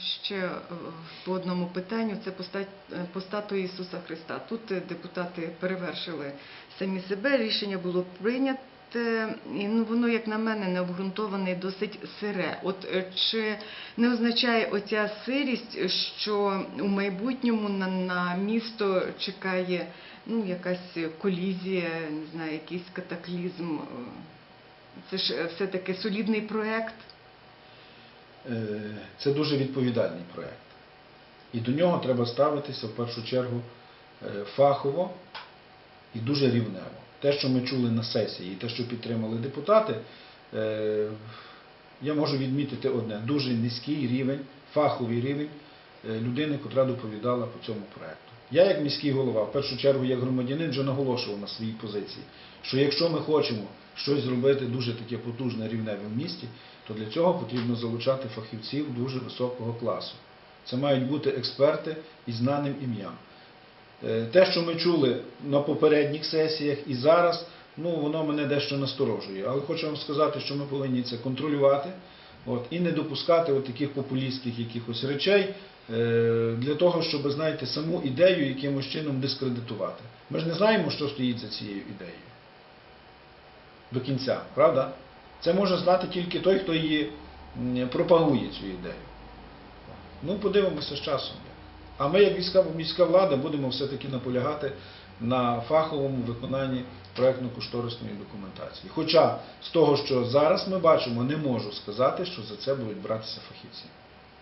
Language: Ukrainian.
Ще е, по одному питанню це по ста- е, Ісуса Христа. Тут е, депутати перевершили самі себе. Рішення було прийняте, і ну воно, як на мене, не обґрунтоване, і досить сире. От чи не означає оця сирість, що у майбутньому на, на місто чекає ну якась колізія, не знаю, якийсь катаклізм? Це ж все-таки солідний проект. Е, Це дуже відповідальний проєкт. І до нього треба ставитися в першу чергу е, фахово і дуже рівнево. Те, що ми чули на сесії, і те, що підтримали депутати, е, я можу відмітити одне: дуже низький рівень, фаховий рівень людини, котра доповідала по цьому проєкту. Я, як міський голова, в першу чергу, як громадянин, вже наголошував на своїй позиції, що якщо ми хочемо щось зробити дуже таке потужне рівневе в місті, то для цього потрібно залучати фахівців дуже високого класу. Це мають бути експерти із знаним ім'ям. Е, Те, що ми чули на попередніх сесіях і зараз, ну воно мене дещо насторожує. Але хочу вам сказати, що ми повинні це контролювати от, і не допускати от таких популістських якихось речей е, для того, щоб, знаєте, саму ідею якимось чином дискредитувати. Ми ж не знаємо, що стоїть за цією ідеєю до кінця, правда? Це може знати тільки той, хто її пропагує цю ідею. Ну, подивимося з часом. А ми, як міська, міська влада, будемо все-таки наполягати на фаховому виконанні проєктно-кошторисної документації. Хоча з того, що зараз ми бачимо, не можу сказати, що за це будуть братися фахівці.